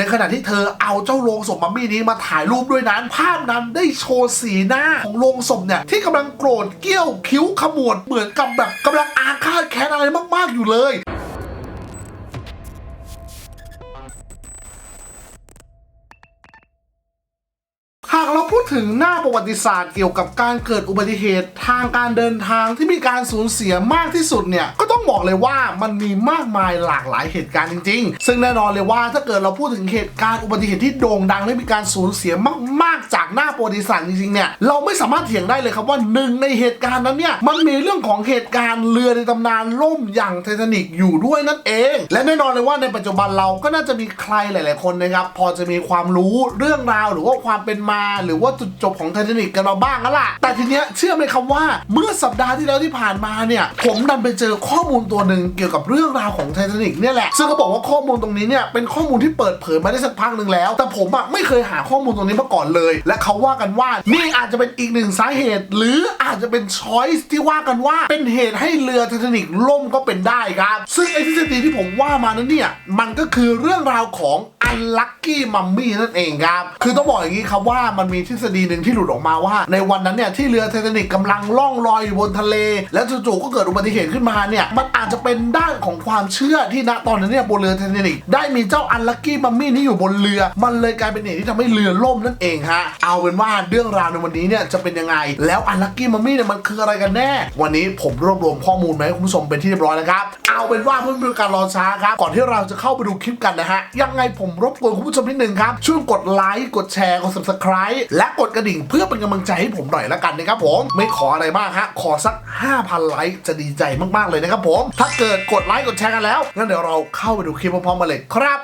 ในขณะที่เธอเอาเจ้าโลงศพมัมมี่นี้มาถ่ายรูปด้วยนั้น ภาพนั้นได้โชว์สีหน้าของโลงศพเนี่ยที่กำลังโกรธเกี้ยวคิ้วขมวดเหมือนกับแบบกำลังอาฆาตแค้นอะไรมาก ๆอยู่เลย หากเราพูดถึงหน้าประวัติศาสตร์เกี่ยวกับการเกิดอุบัติเหตุทางการเดินทางที่มีการสูญเสียมากที่สุดเนี่ยก็ต้องบอกเลยว่ามันมีมากมายหลากหลายเหตุการณ์จริง ๆ ซึ่งแน่นอนเลยว่าถ้าเกิดเราพูดถึงเหตุการณ์อุบัติเหตุที่โด่งดังและมีการสูญเสียมากๆจากหน้าประวัติศาสตร์จริงๆเนี่ยเราไม่สามารถเถียงได้เลยครับว่าหนึ่งในเหตุการณ์นั้นเนี่ยมันมีเรื่องของเหตุการณ์เรือในตำนานล่มอย่างไททานิกอยู่ด้วยนั่นเอง และแน่นอนเลยว่าในปัจจุบันเราก็น่าจะมีใครหลาย ๆ คนนะครับพอจะมีความรู้เรื่องราวหรือว่าความเป็นมา หรือว่าจุดจบของไททานิกกันมาบ้างแล้วล่ะแต่ทีเนี้ยเชื่อไหมครับว่าเมื่อสัปดาห์ที่แล้วที่ผ่านมาเนี่ยผมดันไปเจอข้อมูลตัวหนึ่งเกี่ยวกับเรื่องราวของไททานิกเนี่ยแหละซึ่งเขาบอกว่าข้อมูลตรงนี้เนี่ยเป็นข้อมูลที่เปิดเผยมาได้สักพักหนึ่งแล้ว แต่ผมอะไม่เคยหาข้อมูลตรงนี้มาก่อนเลย และเขาว่ากันว่านี่อาจจะเป็นอีกหนึ่งสาเหตุ หรืออาจจะเป็นช้อยส์ที่ว่ากันว่าเป็นเหตุให้เรือไททานิกล่มก็เป็นได้ครับ ซึ่งไอ้ทฤษฎีที่ผมว่ามานั้นเนี่ย มันก็คือเรื่องราวของ Unlucky Mummy นั่นเองครับ คือต้องบอกอย่างนี้ครับว่ามันมีทฤษฎีหนึ่งที่หลุดออกมาว่า ในวันนั้นเนี่ยที่เรือไททานิกกำลังล่องลอยอยู่บนทะเล แล้วจู่ๆก็เกิดอุบัติเหตุขึ้นมาเนี่ย มันอาจจะเป็นด้านของความเชื่อที่ณตอนนั้นเนี่ยบนเรือไททานิกได้มีเจ้า Unlucky Mummy นี่อยู่บนเรือ มันเลยกลายเป็นเหตุที่ทำให้เรือล่มนั่นเองฮะ เอาเป็นว่าเรื่องราวในวันนี้เนี่ยจะเป็นยังไง แล้ว Unlucky Mummy เนี่ยมันคืออะไรกันแน่ วันนี้ผมรวบรวมข้อมูลมาให้คุณผู้ชมเป็นที่เรียบร้อยแล้วครับ เอาเป็นว่าเพื่อไม่เป็นการรอช้าครับ ก่อนที่เราจะเข้าไปดูคลิปกันนะฮะ ยังไงผมรบกวนคุณผู้ชมนิดนึงครับ ช่วยกดไลค์ กดแชร์ กด subscribe และกดกระดิ่งเพื่อเป็นกำลังใจให้ผมหน่อยละกันนะครับผม ไม่ขออะไรมากฮะ ขอสัก 5,000 ไลค์จะดีใจมากๆเลยนะครับผม ถ้าเกิดกดไลค์ กดแชร์กันแล้ว งั้นเดี๋ยวเราเข้าไปดูคลิปพร้อมๆกันเลยครับ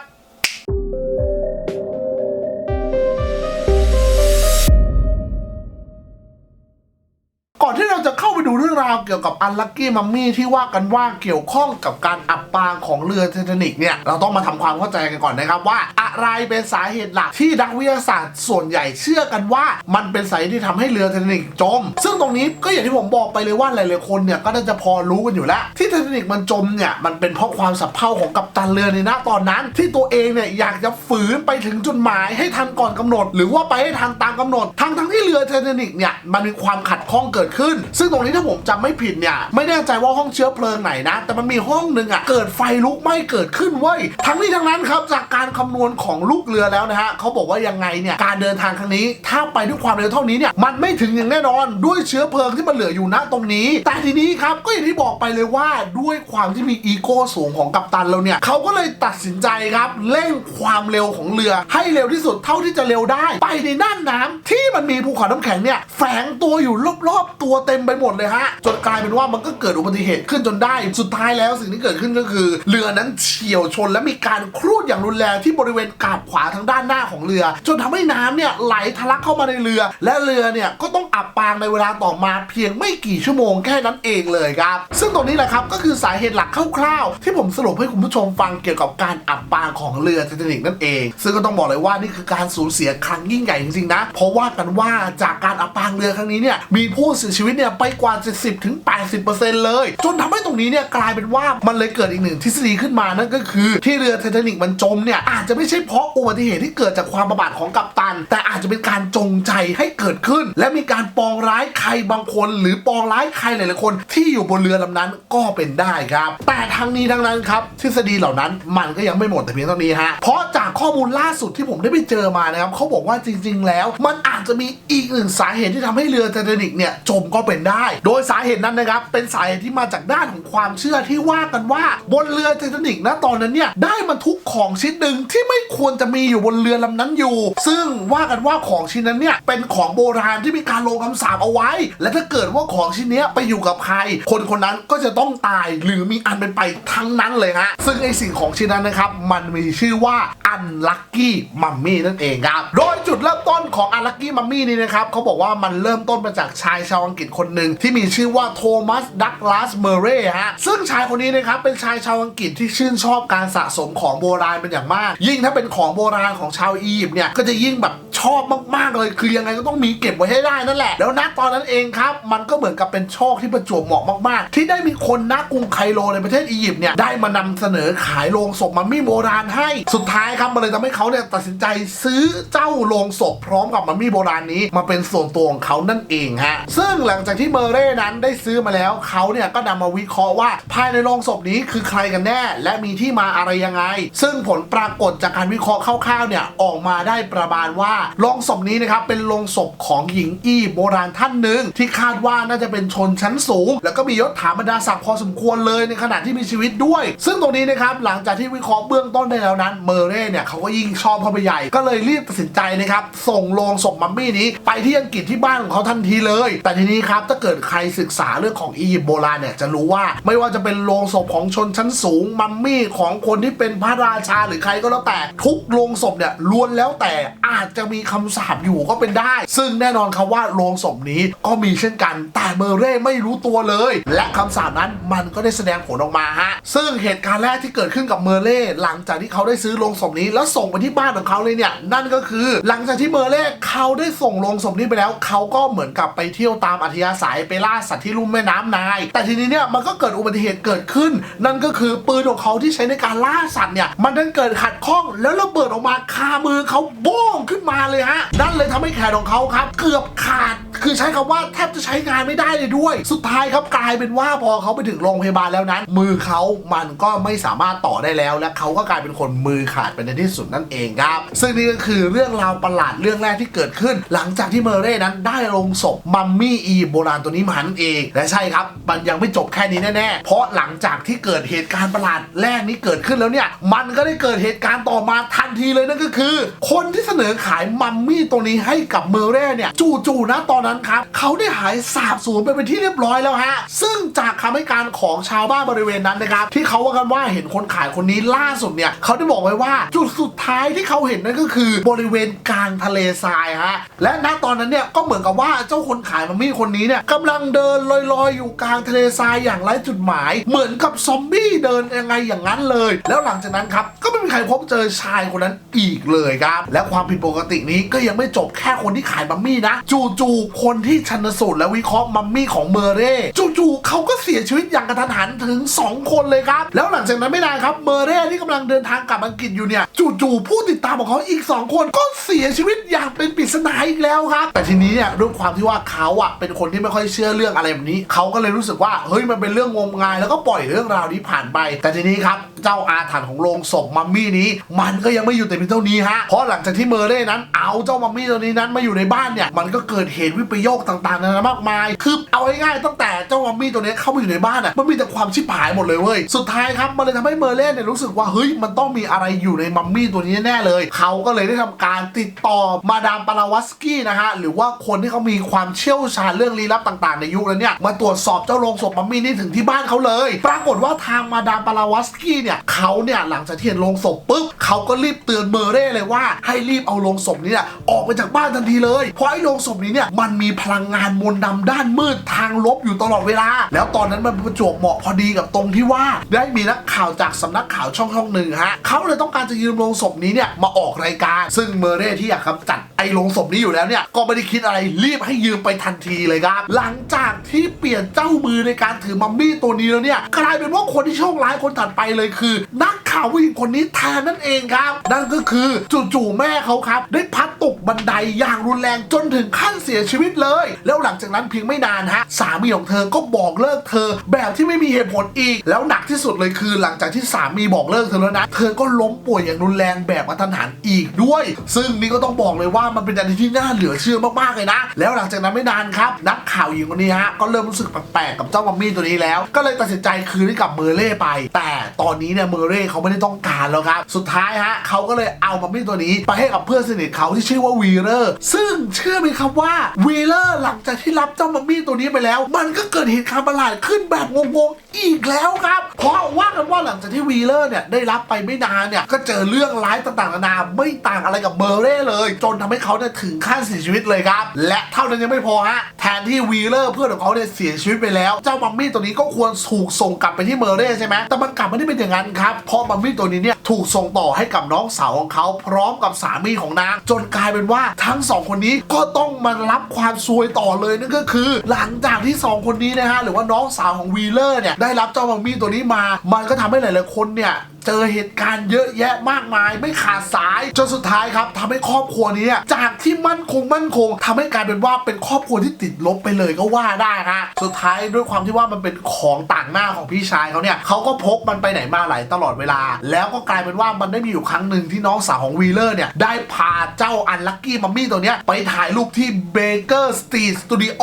เรื่องราวเกี่ยวกับอันลั k กี้มัมมี่ที่ว่ากันว่าเกี่ยวข้องกับการอับปางของเรือไททานิกเนี่ยเราต้องมาทำความเข้าใจกันก่อนนะครับว่า อะไรเป็นสาเหตุหลักที่นักวิทยาศาสตร์ส่วนใหญ่เชื่อกันว่า มันเป็นสาเหตุที่ทำให้เรือไททานิกจม ซึ่งตรงนี้ก็อย่างที่ผมบอกไปเลยว่าหลายๆคนเนี่ยก็น่าจะพอรู้กันอยู่แล้ว ที่ไททานิกมันจมเนี่ยมันเป็นเพราะความสับเพร่าของกัปตันเรือในณตอนนั้น ที่ตัวเองเนี่ยอยากจะฝืนไปถึงจุดหมายให้ทันก่อนกำหนด หรือว่าไปให้ทันตามกำหนดทั้งทั้งที่เรือไททานิกเนี่ยมันมีความขัดข้องเกิดขึ้น ซึ่งตรงนี้ถ้าผมจำไม่ผิดเนี่ย ไม่แน่ใจว่าห้องเชื้อเพลิงไหนนะ แต่มันมีห้องหนึ่งอะเกิดไฟลุกไหม้เกิดขึ้นเว้ยทั้งนี้ทั้งนั้นครับจากการคำนวณของลูกเรือแล้วนะฮะเขาบอกว่ายังไงเนี่ยการเดินทางครั้งนี้ ถ้าไปด้วยความเร็วเท่านี้เนี่ยมันไม่ถึงอย่างแน่นอน ด้วยเชื้อเพลิงที่มันเหลืออยู่ณตรงนี้ แต่ทีนี้ครับก็อย่างที่บอกไปเลยว่าด้วยความที่มีอีโก้สูงของกัปตันเราเนี่ยเขาก็เลยตัดสินใจครับเร่งความเร็วของเรือ ให้เร็วที่สุดเท่าที่จะเร็วได้ ไปในน่านน้ำที่มันมีภูเขาน้ำแข็งเนี่ยแฝงตัวอยู่รอบๆตัวเต็มไปหมดเลยฮะจนกลายเป็นว่ามันก็เกิดอุบัติเหตุขึ้นจนได้ สุดท้ายแล้วสิ่งที่เกิดขึ้นก็คือ เรือนั้นเฉียวชนและมีการครูดอย่างรุนแรงที่บริเวณกาบขวาทางด้านหน้าของเรือ จนทำให้น้ำเนี่ยไหลทะลักเข้ามาในเรือ และเรือเนี่ยก็ต้องอับปางในเวลาต่อมาเพียงไม่กี่ชั่วโมงแค่นั้นเองเลยครับซึ่งตรงนี้แหละครับก็คือสาเหตุหลักคร่าวๆ ที่ผมสรุปให้คุณผู้ชมฟังเกี่ยวกับการอับปางของเรือไททานิกนั่นเอง ซึ่งก็ต้องบอกเลยว่านี่คือการสูญเสียครั้งยิ่งใหญ่จริงๆนะเพราะว่ากันว่าจากการอับปางเรือครั้งนี้เนี่ยมีผู้เสียชีวิตเนี่ยไปกว่า70ถึง80%เลย จนทำให้ตรงนี้เนี่ยกลายเป็นว่ามันเลยเกิดอีกหนึ่งทฤษฎีขึ้นมานั่นก็คือ ที่เรือไททานิกมันจมเนี่ยอาจจะไม่ใช่เพราะอุบัติเหตุที่เกิดจากความประมาทของกัปตัน แต่อาจจะเป็นการจงใจให้เกิดขึ้น และมีการปองร้ายใครบางคน หรือปองร้ายใครหลายๆคน ที่อยู่บนเรือลำนั้นก็เป็นได้ครับ แต่ทั้งนี้ทั้งนั้นครับทฤษฎีเหล่านั้นมันก็ยังไม่หมดแต่เพียงเท่านี้ฮะเพราะจากข้อมูลล่าสุดที่ผมได้ไปเจอมานะครับเขาบอกว่าจริง ๆ แล้ว มันอาจจะมีอีกหนึ่งสาเหตุที่ทำให้เรือไททานิกเนี่ยจมก็เป็นได้ โดยยสาเหตุนั้นนะครับ เป็นสาเหตุที่มาจากด้านของความเชื่อที่ว่ากันว่าบนเรือไททานิกนะตอนนั้นเนี่ยได้บรรทุกของชิ้นหนึ่งที่ไม่ควรจะมีอยู่บนเรือลำนั้นอยู่ ซึ่งว่ากันว่าของชิ้นนั้นเนี่ยเป็นของโบราณที่มีการลงคำสาปเอาไว้ และถ้าเกิดว่าของชิ้นเนี้ยไปอยู่กับใคร คนคนนั้นก็จะต้องตายหรือมีอันเป็นไปทั้งนั้นเลยฮะซึ่งไอสิ่งของชิ้นนั้นนะครับมันมีชื่อว่า Unlucky Mummy นั่นเองครับโดยจุดเริ่มต้นของ Unlucky Mummy นี่นะครับเขาบอกว่ามันเริ่มต้นมาจากชายชาวอังกฤษคนหนึ่งที่มีชื่อว่าโทมัสดักลาสเมเร่ฮะซึ่งชายคนนี้นะครับเป็นชายชาวอังกฤษที่ชื่นชอบการสะสมของโบราณเป็นอย่างมาก ยิ่งถ้าเป็นของโบราณของชาวอียิปต์เนี่ยก็จะยิ่งแบบ ชอบมากๆเลยคือยังไงก็ต้องมีเก็บไว้ให้ได้นั่นแหละ แล้วณตอนนั้นเองครับ มันก็เหมือนกับเป็นโชคที่ประจวบเหมาะมาก ๆ ที่ได้มีคนณกรุงไคโรในประเทศอียิปต์เนี่ยได้มานำเสนอขายโลงศพมัมมี่โบราณให้สุดท้ายครับมันเลยทำให้เขาเนี่ยตัดสินใจซื้อเจ้าโลงศพพร้อมกับมัมมี่โบราณนี้มาเป็นส่วนตัวของเขานั่นเองฮะซึ่งหลังจากที่เมเร่นั้นได้ซื้อมาแล้วเขาเนี่ยก็นำมาวิเคราะห์ว่าภายในโลงศพนี้คือใครกันแน่ และมีที่มาอะไรยังไง ซึ่งผลปรากฏจากการวิเคราะห์คร่าวๆเนี่ยออกมาได้ประมาณว่าโลงศพนี้นะครับเป็นโลงศพของหญิงอี้โบราณท่านหนึ่งที่คาดว่าน่าจะเป็นชนชั้นสูง แล้วก็มียศถาบรรดาศักดิ์พอสมควรเลยในขณะที่มีชีวิตด้วย ซึ่งตรงนี้นะครับหลังจากที่วิเคราะห์เบื้องต้นได้แล้วนั้นเมเร่เนี่ยเขาก็ยิ่งชอบเข้าไปใหญ่ก็เลยรีบตัดสินใจนะครับส่งโลงศพมัมมี่นี้ไปที่อังกฤษที่บ้านของเขาทันทีเลย แต่ทีนี้ครับถ้าเกิดใครศึกษาเรื่องของอียิปต์โบราณเนี่ยจะรู้ว่าไม่ว่าจะเป็นโลงศพของชนชั้นสูงมัมมี่ของคนที่เป็นพระราชาหรือใครก็แล้วแต่ทุกโลงศพเนี่ยล้วนแล้วแต่อาจจะมีคำสาปอยู่ก็เป็นได้ ซึ่งแน่นอนครับว่าโลงศพนี้ก็มีเช่นกันแต่เมเร่ไม่รู้ตัวเลย และคำสาปนั้นมันก็ได้แสดงผลออกมาฮะซึ่งเหตุการณ์แรกที่เกิดขึ้นกับเมเร่หลังจากที่เขาได้ซื้อโลงศพนี้ แล้วส่งไปที่บ้านของเขาเลยเนี่ยนั่นก็คือหลังจากที่เมเร่เขาได้ส่งโลงศพนี้ไปแล้ว เขาก็เหมือนกับไปเที่ยวตามอัธยาศัยไปล่าสัตว์ที่ลุ่มแม่น้ำนาย แต่ทีนี้เนี่ยมันก็เกิดอุบัติเหตุเกิดขึ้น นั่นก็คือปืนของเขาที่ใช้ในการล่าสัตว์เนี่ยมันดันเกิดขัดข้องแล้วระเบิดออกมาคามือเขาโบ้งขึ้นมาเลยฮะนั่นเลยทำให้แขนของเขาครับ เกือบขาดคือใช้คำว่าแทบจะใช้งานไม่ได้เลยด้วย สุดท้ายครับกลายเป็นว่าพอเขาไปถึงโรงพยาบาลแล้วนั้น มือเขามันก็ไม่สามารถต่อได้แล้ว และเขาก็กลายเป็นคนมือขาดไปในที่สุดนั่นเองครับซึ่งนี่ก็คือเรื่องราวประหลาดเรื่องแรกที่เกิดขึ้น หลังจากที่เมอร์เร่นั้นได้ลงศพมัมมี่อีโบราณตัวนี้มานั่นเอง และใช่ครับ มันยังไม่จบแค่นี้แน่ๆ เพราะหลังจากที่เกิดเหตุการณ์ประหลาดแรกนี้เกิดขึ้นแล้วเนี่ย มันก็ได้เกิดเหตุการณ์ต่อมาทันทีเลยนั่นก็คือ คนที่เสนอขายมัมมี่ตัวนี้ให้กับเมอร์เร่เนี่ย จู่ๆนะตอนนั้นครับเขาได้หายสาบสูญไปเป็นที่เรียบร้อยแล้วฮะ ซึ่งจากคำให้การของชาวบ้านบริเวณนั้นนะครับที่เขาว่ากันว่าเห็นคนขายคนนี้ล่าสุดเนี่ยเขาได้บอกไว้ว่าจุดสุดท้ายที่เขาเห็นนั่นก็คือบริเวณกลางทะเลทรายฮะและณตอนนั้นเนี่ยก็เหมือนกับว่าเจ้าคนขายมัมมี่คนนี้เนี่ยกำลังเดินลอยๆ อยู่กลางทะเลทรายอย่างไร้จุดหมาย เหมือนกับซอมบี้เดินยังไงอย่างนั้นเลย แล้วหลังจากนั้นครับก็ไม่มีใครพบเจอชายคนนั้นอีกเลยครับ และความผิดปกตินี้ก็ยังไม่จบแค่คนที่ขายมัมมี่นะ จู่ๆคนที่ชันสูตรและวิเคราะห์มัมมี่ของเมอร์เร่จู่ๆเขาก็เสียชีวิตอย่างกระทันหันถึง 2 คนเลยครับ แล้วหลังจากนั้นไม่นานครับเมอร์เร่ที่กำลังเดินทางกลับอังกฤษอยู่เนี่ย จู่ๆผู้ติดตามของเขาอีก 2 คนก็เสียชีวิตอย่างเป็นปริศนาอีกแล้วครับ แต่ทีนี้เนี่ยด้วยความที่ว่าเขาอะเป็นคนที่ไม่ค่อยเชื่อเรื่องอะไรแบบนี้ เขาก็เลยรู้สึกว่าเฮ้ยมันเป็นเรื่องงมงายแล้วก็ปล่อยเรื่องราวนี้ผ่านไป แต่ทีนี้ครับเจ้าอาถรรพ์ของโรงศพมัมมี่นี้ มันก็ยังไม่อยู่แต่เพียงเท่านี้ฮะเพราะหลังจากที่เมอเร่นั้นเอาเจ้ามัมมี่ตัวนี้นั้นมาอยู่ในบ้านเนี่ย มันก็เกิดเหตุวิปโยคต่างๆนานามากมาย คือเอาง่ายๆตั้งแต่เจ้ามัมมี่ตัวนี้เข้ามาอยู่ในบ้านอะ มันมีแต่ความชิบหายหมดเลยเว้ย สุดท้ายครับ มันเลยทำให้เมอร์เร่เนี่ยรู้สึกว่า เฮ้ย มันต้องมีอะไรอยู่ในมัมมี่ตัวนี้แน่เลย เขาก็เลยได้ทำการติดต่อมาดามปาราวาสกี้นะฮะ หรือว่าคนที่เขามีความเชี่ยวชาญเรื่องลี้ลับต่างๆ ในยุคนั้นเนี่ย มาตรวจสอบเจ้าโรงศพมัมมี่นี่ถึงที่บ้านเขาเลย ปรากฏว่าทางมาดามปาราวาสกี้เนี่ยเขาเนี่ยหลังจากที่เห็นโรงศพปุ๊บเขาก็รีบเตือนเมอร์เร่เลยว่าให้รีบเอาโรงศพนี้เนี่ยออกไปจากบ้านทันทีเลย เพราะไอ้โรงศพนี้เนี่ยมันมีพลังงานมนต์ดำด้านมืดทางลบอยู่ตลอดเวลา แล้วตอนนั้นมันประจวบเหมาะพอดีกับตรงที่ว่า ได้มีนักข่าวจากสำนักข่าวช่องช่องหนึ่งฮะเขาเลยต้องการจะยืมโรงศพนี้เนี่ยมาออกรายการ ซึ่งเมเร่ที่อยากกำจัดไอ้โรงศพนี้อยู่แล้วเนี่ยก็ไม่ได้คิดอะไรรีบให้ยืมไปทันทีเลยครับ หลังจากที่เปลี่ยนเจ้ามือในการถือมัมมี่ตัวนี้แล้วเนี่ยกลายเป็นว่าคนที่โชคร้ายคนถัดไปเลยคือ นักข่าวผู้หญิงคนนี้แทนนั่นเองครับ นั่นก็คือจู่ๆแม่เขาครับได้พลัดตกบันไดอย่างรุนแรงจนถึงขั้นเสียชีวิตเลย แล้วหลังจากนั้นเพียงไม่นานฮะสามีของเธอก็บอกเลิกเธอ แบบที่ไม่มีเหตุผลอีก แล้วหนักที่สุดเลยคือ หลังจากที่สามีบอกเลิกเธอแล้วนะเธอก็ล้มป่วยอย่างรุนแรงแบบกระทันหันอีกด้วย ซึ่งนี่ก็ต้องบอกเลยว่ามันเป็นอะไรที่น่าเหลือเชื่อมากๆเลยนะ แล้วหลังจากนั้นไม่นานครับ นักข่าวหญิงคนนี้ฮะก็เริ่มรู้สึกแปลกๆกับเจ้ามัมมี่ตัวนี้แล้ว ก็เลยตัดสินใจคืนให้กับเมอร์เร่ไป แต่ตอนนี้เนี่ยเมอร์เร่เขาไม่ได้ต้องการแล้วครับสุดท้ายฮะเขาก็เลยเอามัมมี่ตัวนี้ไปให้กับเพื่อนสนิทเขาที่ชื่อว่าวีเลอร์ซึ่งเชื่อไหมครับว่าวีเลอร์หลังจากที่รับเจ้ามัมมี่ตัวนี้ไปแล้ว มันก็เกิดเหตุการณ์ประหลาดขึ้นแบบงงๆอีกแล้วครับ เพราะว่ากันว่าหลังจากที่วีเลอร์เนี่ยได้รับไปไม่นานเนี่ยก็เจอเรื่องร้ายต่างๆนานาไม่ต่างอะไรกับเมอร์เร่เลย จนทำให้เขาเนี่ยถึงขั้นเสียชีวิตเลยครับ และเท่านั้นยังไม่พอฮะแทนที่วีเลอร์เพื่อนของเขาเนี่ยเสียชีวิตไปแล้ว เจ้ามัมมี่ตัวนี้ก็ควรถูกส่งกลับไปที่เมอร์เร่ใช่ไหมแต่มันกลับไม่ได้เป็นอย่างนั้นครับเพราะมัมมี่ตัวนี้เนี่ยถูกส่งต่อให้กับน้องสาวของเขาพร้อมกับสามีของนางจนกลายเป็นว่าทั้งสองคนนี้ก็ต้องมารับความซวยต่อเลยนั่นก็คือ หลังจากที่สองคนนี้นะฮะหรือว่าน้องสาวของวีเลอร์เนี่ยได้รับเจ้ามัมมี่ตัวนี้มา มันก็ทำให้หลายๆคนเนี่ย เจอเหตุการณ์เยอะแยะมากมาย ไม่ขาดสายจนสุดท้ายครับทำให้ครอบครัวนี้จากที่มั่นคงมั่นคงทำให้กลายเป็นว่าเป็นครอบครัวที่ติดลบไปเลยก็ว่าได้ฮะสุดท้ายด้วยความที่ว่ามันเป็นของต่างหน้าของพี่ชายเขาเนี่ยเขาก็พกมันไปไหนมาไหนตลอดเวลา แล้วก็กลายเป็นว่ามันได้มีอยู่ครั้งหนึ่งที่น้องสาวของวีเลอร์เนี่ยได้พาเจ้าอันลักกี้มัมมี่ตัวเนี้ยไปถ่ายรูปที่เบเกอร์สตรีทสตูดิโอ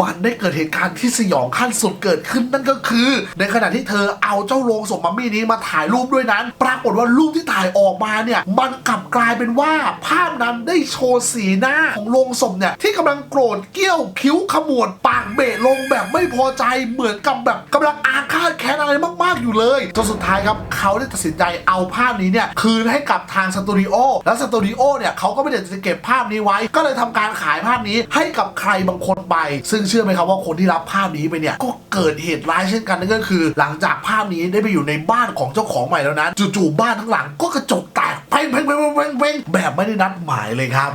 มันได้เกิดเหตุการณ์ที่สยองขั้นสุดเกิดขึ้นนั่นก็คือ ในขณะที่เธอเอาเจ้าโลงศพมัมมี่นี้มาถ่ายรูปด้วยนั้น ปรากฏว่ารูปที่ถ่ายออกมาเนี่ยมันกลับกลายเป็นว่าภาพนั้นได้โชว์สีหน้าของโลงศพเนี่ยที่กำลังโกรธเกี้ยวคิ้วขมวดปากเบะลงแบบไม่พอใจเหมือนกับแบบกำลังอาฆาตแค้นอะไรมาก ๆ อยู่เลยจนสุดท้ายครับเขาได้ตัดสินใจเอาภาพนี้เนี่ยคืนให้กับทางสตูดิโอแล้วสตูดิโอเนี่ยเขาก็ไม่ได้จะเก็บภาพนี้ไว้ ก็เลยทำการขายภาพนี้ให้กับใครบางคนไป ซึ่งเชื่อไหมครับว่าคนที่รับภาพนี้ไปเนี่ยก็เกิดเหตุร้ายเช่นกันนั่นก็คือ หลังจากภาพนี้ได้ไปอยู่ในบ้านของเจ้าของใหม่แล้วนั้นจู่ๆบ้านทั้งหลังก็กระจกแตกเพ่งเพ่งเพ่งเพ่งเพ่งเพ่งแบบไม่ได้นัดหมายเลยครับ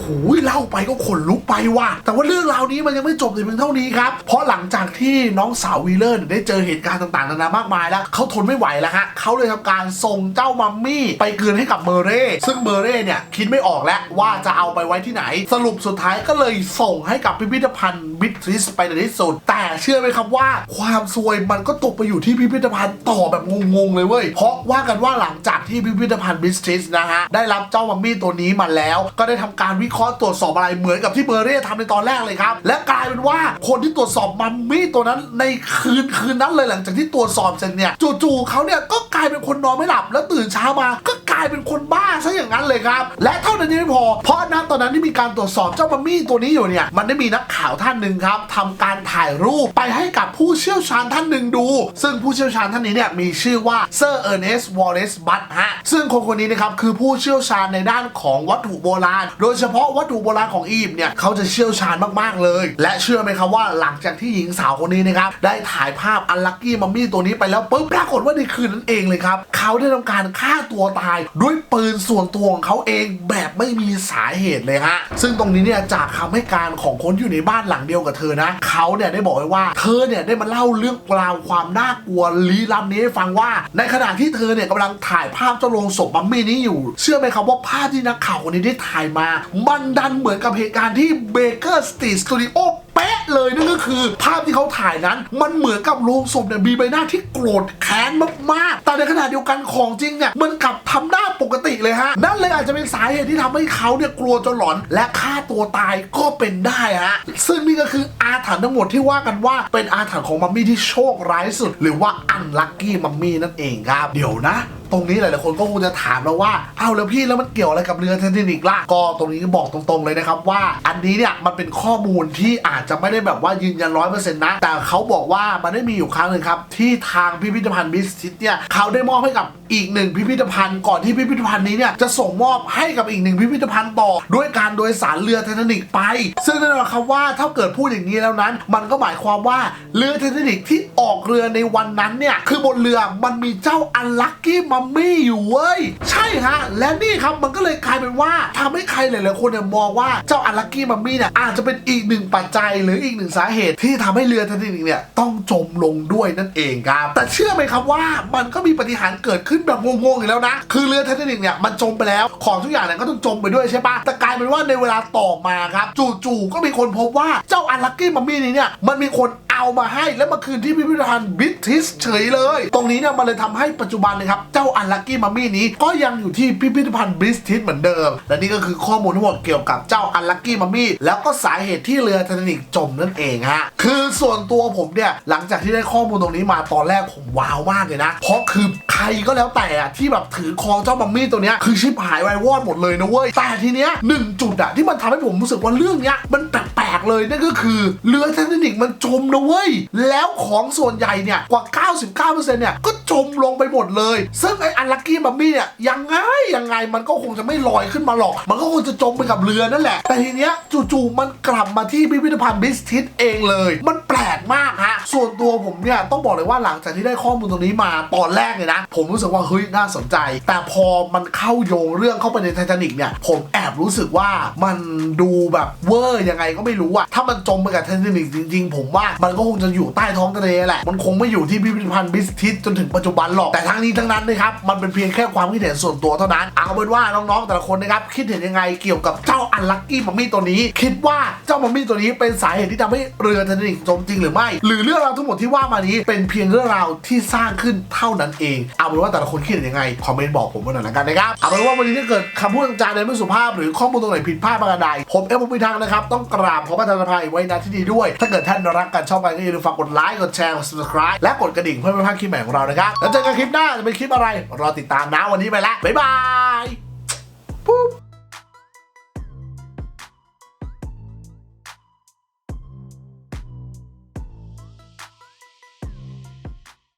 หูยเล่าไปก็ขนลุกไปว่ะ แต่ว่าเรื่องราวนี้มันยังไม่จบแต่เพียงเท่านี้ครับ เพราะหลังจากที่น้องสาววีเลอร์ได้เจอเหตุการณ์ต่างๆนานามากมายแล้วเขาทนไม่ไหวแล้วฮะเขาเลยทำการส่งเจ้ามัมมี่ไปคืนให้กับเมเร่ ซึ่งเมเร่เนี่ยคิดไม่ออกแล้วว่าจะเอาไปไว้ที่ไหน สรุปสุดท้ายก็เลยส่งให้กับพิพิธภัณฑ์บิทริสไปในที่สุด แต่เชื่อไหมครับว่า ความซวยมันก็ตกไปอยู่ที่พิพิธภัณฑ์ต่อแบบงงๆเลยเว้ย เพราะว่ากันว่าหลังจากที่พิพิธภัณฑ์บิทริสนะฮะได้รับเจ้ามัมมี่ตัวนี้มาแล้ว ก็ได้ทำการวิเคราะห์ตรวจสอบอะไรเหมือนกับที่เบอร์เร่ทำในตอนแรกเลยครับ และกลายเป็นว่าคนที่ตรวจสอบมัมมี่ตัวนั้นในคืนคืนนั้นเลยหลังจากที่ตรวจสอบเสร็จเนี่ยจู่ๆเขาเนี่ยก็กลายเป็นคนนอนไม่หลับแล้วตื่นเช้ามาก็กลายเป็นคนบ้าซะอย่างนั้นเลยครับ และเท่านั้นยังไม่พอ เพราะณตอนนั้นที่มีการตรวจสอบเจ้ามัมมี่ตัวนี้อยู่เนี่ยมันได้มีนักข่าวท่านหนึ่งครับทำการถ่ายรูปไปให้กับผู้เชี่ยวชาญท่านหนึ่งดู ซึ่งผู้เชี่ยวชาญท่านนี้เนี่ยมีชื่อว่าเซอร์เออร์เนสต์วอลเลสบัตฮะซึ่งคนคนนี้นะครับคือผู้เชี่ยวชาญในด้านของวัตถุโบราณ โดยเฉพพาะวัตถุโบราณของอียิปต์เนี่ยเขาจะเชี่ยวชาญมาก ๆ เลย และเชื่อไหมครับว่าหลังจากที่หญิงสาวคนนี้นะครับได้ถ่ายภาพอันลักกี้มัมมี่ตัวนี้ไปแล้วปุ๊บปรากฏว่าในคืนนั้นเองเลยครับเขาได้ทำการฆ่าตัวตายด้วยปืนส่วนตัวของเขาเองแบบไม่มีสาเหตุเลยฮะซึ่งตรงนี้เนี่ยจากคำให้การของคนอยู่ในบ้านหลังเดียวกับเธอนะเขาเนี่ยได้บอกไว้ว่าเธอเนี่ยได้มาเล่าเรื่องราวความน่ากลัวลี้ลับนี้ให้ฟังว่า ในขณะที่เธอเนี่ยกำลังถ่ายภาพเจ้าโลงศพมัมมี่นี้อยู่ เชื่อไหมครับว่าภาพที่นักข่าวคนนี้ได้ถ่ายมามันดันเหมือนกับเหตุการณ์ที่เบเกอร์สตรีทสตูดิโอเป๊ะเลยนั่นก็คือ ภาพที่เขาถ่ายนั้น มันเหมือนกับโลงศพเนี่ยมีใบหน้าที่โกรธแค้นมากๆ แต่ในขณะเดียวกันของจริงเนี่ยมันกลับทำหน้าปกติเลยฮะ นั่นเลยอาจจะเป็นสาเหตุที่ทำให้เขาเนี่ยกลัวจนหลอนและฆ่าตัวตายก็เป็นได้ฮะ ซึ่งนี่ก็คืออาถรรพ์ทั้งหมดที่ว่ากันว่าเป็นอาถรรพ์ของมัมมี่ที่โชคร้ายสุด หรือว่าอันลัคกี้มัมมี่นั่นเองครับ เดี๋ยวนะ ตรงนี้หลายๆคนก็คงจะถามแล้วว่าเอาแล้วพี่แล้วมันเกี่ยวอะไรกับเรือไททานิกล่ะก็ตรงนี้บอกตรงๆเลยนะครับว่า อันนี้เนี่ยมันเป็นข้อมูลที่อาจจะไม่ได้แบบว่ายืนยันร้อยเปอร์เซ็นต์นะแต่เขาบอกว่ามันได้มีอยู่ครั้งหนึ่งครับที่ทางพิพิธภัณฑ์บิสซิตเนี่ยเขาได้มอบให้กับอีกหนึ่งพิพิธภัณฑ์ก่อนที่พิพิธภัณฑ์นี้เนี่ยจะส่งมอบให้กับอีกหนึ่งพิพิธภัณฑ์ต่อ ด้วยการโดยสารเรือไททานิกไป ซึ่งนั่นแหละครับว่าถ้าเกิดพูดอย่างนี้แล้วนั้น มันก็หมายความว่าเรือไททานิกที่ออกเรือในวันนั้นเนี่ยคือบนเรือมันมีเจ้าอันลัคกี้มัมมี่อยู่เว้ยใช่ฮะและนี่ครับมันก็เลยกลายเป็นว่าทำให้ใครหลายๆคนเนี่ยมองว่าเจ้าอันลัคกี้มัมมี่เนี่ยอาจจะเป็นอีกหนึ่งปัจจัยหรืออีกหนึ่งสาเหตุที่ทำให้เรือไททานิกเนี่ยต้องจมลงด้วยนั่นเองครับแต่เชื่อไหมครับว่ามันก็มีปฏิหารเกิดขึ้นึ้นแบบงงๆอีกแล้วนะ คือเรือไททานิกเนี่ยมันจมไปแล้ว ของทุกอย่างเนี่ยก็ต้องจมไปด้วยใช่ปะแต่กลายเป็นว่าในเวลาต่อมาครับ จู่ๆก็มีคนพบว่าเจ้าอันลักกี้มัมมี่นี้เนี่ยมันมีคน เอามาให้แล้วมาคืนที่พิพิธภัณฑ์บิททิสเฉยเลย ตรงนี้เนี่ยมันเลยทำให้ปัจจุบันนะครับ เจ้าอันลัคกี้มัมมี่นี้ก็ยังอยู่ที่พิพิธภัณฑ์บิททิสเหมือนเดิม และนี่ก็คือข้อมูลทั้งหมดเกี่ยวกับเจ้าอันลัคกี้มัมมี่แล้วก็สาเหตุที่เรือไททานิกจมนั่นเองฮะคือส่วนตัวผมเนี่ยหลังจากที่ได้ข้อมูลตรงนี้มาตอนแรกผมว้าวมากเลยนะ เพราะคือใครก็แล้วแต่อะที่แบบถือคองเจ้ามัมมี่ตัวเนี้ยคือชิบหายวายวอดหมดเลยนะเว้ยแต่ทีเนี้ยหนึ่งจุดอะที่มันทำให้ผมรู้สึกว่าเรื่องเนี้ยมันแปลกๆเลยนั่นก็คือเรือไททานิกมันจมนะเว้ยแล้วของส่วนใหญ่เนี่ยกว่า 99%เนี่ยก็จมลงไปหมดเลย ซึ่งไอ้อันลักกี้มัมมี่เนี่ยยังไงยังไงมันก็คงจะไม่ลอยขึ้นมาหรอก มันก็คงจะจมไปกับเรือนั่นแหละ แต่ทีเนี้ยจู่ๆมันกลับมาที่พิพิธภัณฑ์บิสทิสเองเลย มันแปลกมากฮะ ส่วนตัวผมเนี่ยต้องบอกเลยว่าหลังจากที่ได้ข้อมูลตรงนี้มาตอนแรกเลยนะ ผมรู้สึกว่าเฮ้ยน่าสนใจ แต่พอมันเข้าโยงเรื่องเข้าไปในไททานิกเนี่ยผมแอบรู้สึกว่ามันดูแบบเวอร์ยังไงก็ไม่รู้อะถ้ามันจมไปกับไททานิกจริง ๆ ผมว่ามันก็คงจะอยู่ใต้ท้องทะเลแหละ มันคงไม่อยู่ที่พิพิธภัณฑ์บิสทิสจนถึงปัจจุบันหรอก แต่ทั้งนี้ทั้งนั้นนะครับ มันเป็นเพียงแค่ความคิดเห็นส่วนตัวเท่านั้น เอาเป็นว่าน้องๆแต่ละคนนะครับ คิดเห็นยังไงเกี่ยวกับเจ้าอันลักกี้มัมมี่ตัวนี้ คิดว่าเจ้ามัมมี่ตัวนี้เป็นสาเหตุที่ทำให้เรือไททานิกจมจริงหรือไม่ หรือเรื่องราวทั้งหมดที่ว่ามานี้เป็นเพียงเรื่องราวที่สร้างขึ้นเท่านั้นเอง เอาเป็นว่าแต่ละคนคิดเห็นยังไงคอมเมนต์บอกผมมาหน่อยละกันนะครับ เอาเป็นว่าวันนี้ถ้าเกิดคำพูดต่าในไม่สุภาพหรือข้อมูลตรงไหนผิดพลาดประการใดผมเอฟผมพิทักษ์นะครับต้องกราบขอประทานอภัยไว้ณที่นี้ด้วย ถ้าเกิดท่านรักกันชอบไปก็อย่าลืมฝากกดไลค์กดแชร์กด subscribe และกดกระดิ่งเพื่อไม่พลาดคลิปใหม่ของเรานะครับแล้วเจอกันคลิปหน้าจะเป็นคลิปอะไรรอติดตามนะวันนี้ไปละบ๊ายบายปุ๊บ